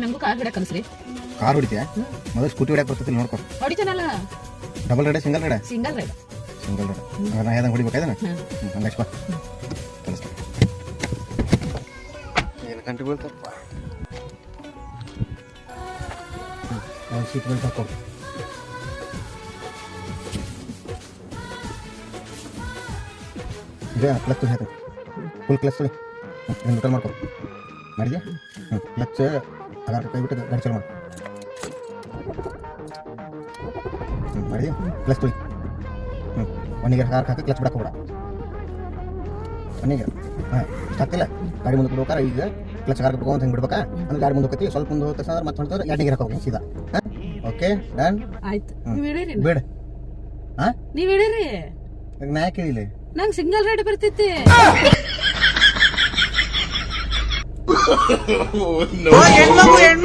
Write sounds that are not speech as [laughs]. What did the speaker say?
ನಂಗೂ car ಹಿಡಕ್ ಕಲ್ಸ್ರಿ car ಹೊಡಿತೀಯ? ಮೊದಲು scooty ಹೊಡ್ಯಾಕ ಬರ್ತೈತಿ ನೋಡ್ಕೊ. ಹೊಡಿತಾನಲ್ಲ? Double ride single ride single ride single ride ನಾ ಹೇಳ್ದಂಗೆ ಹೊಡಿಬೇಕಾಯ್ತಾನ ಹ್ಮ್. ಬಾ ಏನು ಗಂಟೆ ಬೀಳ್ತಪ್ಪ? ಸೀಟ್ ಬೆಲ್ಟ್ ಹಾಕೋ ಇದೆ ಕ್ಲಸ್ ಫುಲ್ ಕ್ಲಸ್ ಊಟ ಹ್ಞೂ ನ್ಯೂಟ್ರಲ್ ಮಾಡ್ಕೊ. ಮಾಡಿದ್ಯಾ ಹ್ಞೂ ಕ್ಲಚ್ ಅದಾರ ಕೈ ಬಿಟ್ಟು ಗಾಡಿ ಚಾಲು ಮಾಡು. ಹ್ಞೂ ಮಾಡಿದ್ಯಾ ಕ್ಲಚ್ ತುಳಿ. ಹ್ಞೂ ಒನ್ನಿಗೆ ಹಾಕಿ ಕ್ಲಚ್ ಬಿಡಕ್ಕೆ ಬಿಡ ಒನ್ನಿಗೆ ಹಾಂ ಹಾಕಿಲ್ಲ ಗಾಡಿ ಮುಂದೆ ಬಿಡ್ಬೇಕಾರೆ ಈಗ ಕ್ಲಚ್ ಕಾರ್ ಬಿಡ್ಕೊಂಡು ಹಂಗೆ ಬಿಡ್ಬೇಕಾ? ಅಂದ್ರೆ ಗಾಡಿ ಮುಂದೆ ಹೋಗ್ತಿ ಸ್ವಲ್ಪ ಮುಂದೆ ಹೋದ ತಕ್ಷಣ ಮತ್ತೆ ಹೊಂಟಿದ್ರೆ ಎರಡಿಗೆ ಹಾಕೋಗಿ ಸೀದಾ. ಹಾಂ ಓಕೆ ಡನ್ ಆಯ್ತು. ಬೇಡ. ಹಾಂ? ನೀವು ಹೇಳಿರಿ. ನಾ ಕೇಳಿಲ್ಲ ನಂಗೆ ಸಿಗ್ನಲ್ ಸಿಂಗಲ್ ರೈಡ್ ಬರ್ತೈತಿ [laughs] 我忍，我忍。